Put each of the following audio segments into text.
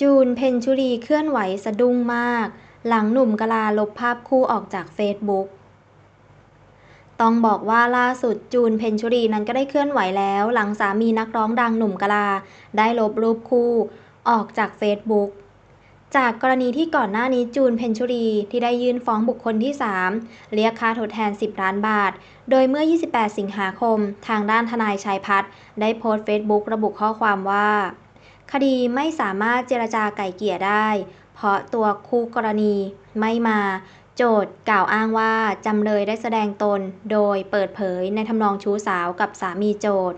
จูน เพ็ญชุรีเคลื่อนไหวสะดุ้งมาก หลังหนุ่มกลาลบภาพคู่ออกจากเฟซบุ๊กต้องบอกว่าล่าสุดจูน เพ็ญชุรีนั้นก็ได้เคลื่อนไหวแล้ว หลังสามีนักร้องดังหนุ่มกลา ได้ลบรูปคู่ ออกจากเฟซบุ๊กจากกรณีที่ก่อนหน้านี้จูน เพ็ญชุรี ที่ได้ยื่นฟ้องบุคคลที่ 3 เรียกค่าทดแทน 10 ล้านบาท โดยเมื่อ 28 สิงหาคม ทางด้านทนายชัยพัฒน์ได้โพสต์เฟซบุ๊กระบุข้อความว่า คดีไม่สามารถเจรจาไก่เกี่ยได้ เพราะตัวคู่กรณีไม่มา โจทกล่าวอ้างว่าจำเลยได้แสดงตนโดยเปิดเผยในทำนองชู้สาวกับสามีโจท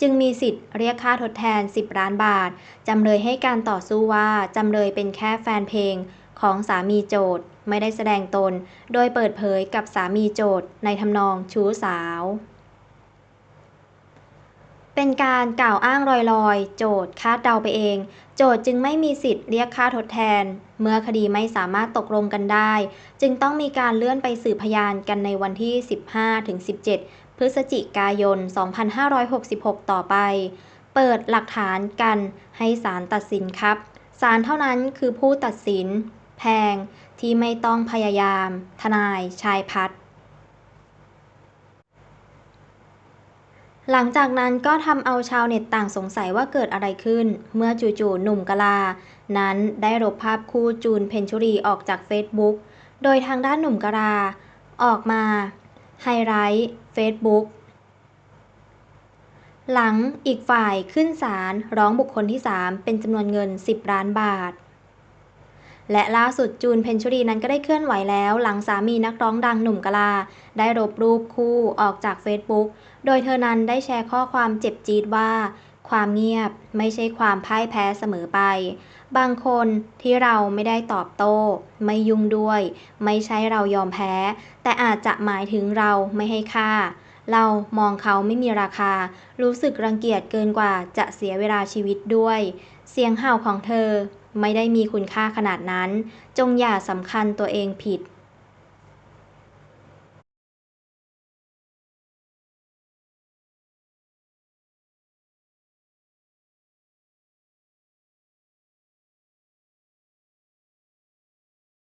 จึงมีสิทธิ์เรียกค่าทดแทน 10 ล้านบาท จำเลยให้การต่อสู้ว่าจำเลยเป็นแค่แฟนเพลงของสามีโจทไม่ได้แสดงตน โดยเปิดเผยกับสามีโจทในทำนองชู้สาว เป็นการกล่าวอ้างลอยๆ โจทย์คาดเดาไปเอง โจทย์จึงไม่มีสิทธิ์เรียกค่าทดแทน เมื่อคดีไม่สามารถตกลงกันได้ จึงต้องมีการเลื่อนไปสืบพยานกันในวันที่ 15-17 พฤศจิกายน 2566 ต่อไป เปิดหลักฐานกันให้ศาลตัดสินครับศาลเท่านั้นคือผู้ตัดสิน แพงที่ไม่ต้องพยายาม ทนายชายพัฒน์ หลังจากนั้นก็ทำเอาชาวเน็ตต่างสงสัยว่าเกิดอะไรขึ้น เมื่อจู่ๆหนุ่มกลา นั้นได้ลบภาพคู่จูนเพนชุรีออกจากเฟซบุ๊กโดยทางด้านหนุ่มกลา ออกมาไฮไลท์เฟซบุ๊กหลังอีกฝ่ายขึ้นศาลร้องบุคคลที่ 3 เป็นจำนวนเงิน 10 ล้านบาท และล่าสุดจูนเพนชุรีนั้นก็ได้เคลื่อนไหวแล้ว หลังสามีนักร้องดังหนุ่มกลา ได้ลบรูปคู่ออกจากเฟซบุ๊กโดยเธอนั้นได้แชร์ข้อความเจ็บจี๊ดว่า ความเงียบไม่ใช่ความพ่ายแพ้เสมอไป บางคนที่เราไม่ได้ตอบโต้ ไม่ยุ่งด้วย ไม่ใช่เรายอมแพ้ แต่อาจจะหมายถึงเราไม่ให้ค่า เรามองเขาไม่มีราคา รู้สึกรังเกียจเกินกว่าจะเสียเวลาชีวิตด้วย เสียงเห่าของเธอ ไม่ได้มีคุณค่าขนาดนั้น จงอย่าสำคัญตัวเองผิด